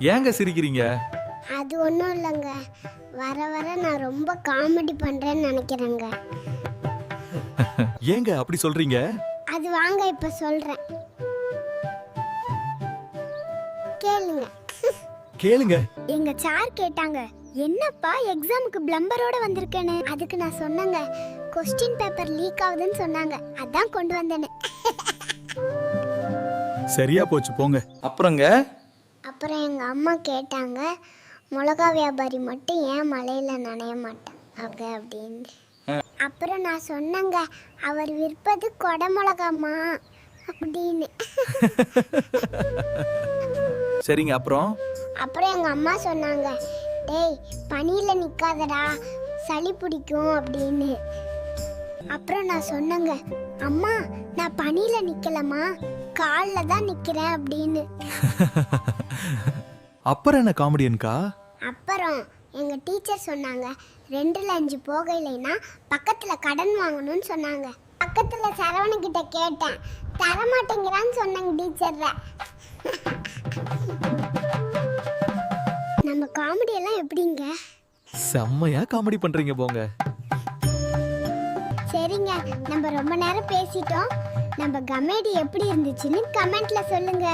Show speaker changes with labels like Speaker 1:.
Speaker 1: ஏங்க சிரிக்கிறீங்க?
Speaker 2: அது ஒன்றும் இல்லைங்க. வர வர நான் ரொம்ப காமெடி பண்ணுறேன்னு நினைக்கிறேங்க.
Speaker 1: ஏங்க அப்படி சொல்றீங்க?
Speaker 2: அது வாங்க இப்போ சொல்கிறேன் கேளுங்க.
Speaker 1: கேளுங்க.
Speaker 2: எங்க சார் கேட்டாங்க என்னப்பா எக்ஸாமுக்கு பிளம்பரோட வந்திருக்கேன்னு? அதுக்கு நான் சொன்னேங்க. கொஸ்டின் பேப்பர் லீக் ஆகுதுன்னு சொன்னாங்க. அதான் கொண்டு வந்தேன்னு.
Speaker 1: சரியா போச்சு போங்க.
Speaker 3: அப்புறங்க?
Speaker 2: அப்புறம் எங்க அம்மா கேட்டாங்க மிளகா வியாபாரி மட்டும் ஏன் மழையில நனைய மாட்டாங்க அப்படின்னு. அப்புறம் நான் சொன்னேங்க அவர் விற்பது கொடை மிளகாமா அப்படின்னு.
Speaker 1: சரிங்க அப்புறம்?
Speaker 2: அப்புறம் எங்க அம்மா சொன்னாங்க டேய் பனியில நிக்காதடா சளி பிடிக்கும் அப்படின்னு. அப்புறம் நான் சொன்னேங்க அம்மா நான் பனியில நிக்கலம்மா காலில் தான் நிக்கிறேன் அப்படின்னு.
Speaker 1: அப்புறம் என்ன காமெடியன்கா?
Speaker 2: அப்புறம் எங்க டீச்சர் சொன்னாங்க ரெண்டுல அஞ்சு போகையிலைனா பக்கத்துல கடன் வாங்கணும்னு சொன்னாங்க. பக்கத்துல சரவணன் கிட்ட கேட்டேன் தர மாட்டேங்கிறான்னு சொன்னாங்க டீச்சர்ல நம்ம காமெடி எல்லாம் எப்படிங்க?
Speaker 1: செம்மையா காமெடி பண்றீங்க போங்க.
Speaker 2: சரிங்க. நம்ம ரொம்ப நேரம் பேசிட்டோம். நம்ம கமெடி எப்படி இருந்துச்சுன்னு கமெண்ட்ல சொல்லுங்க.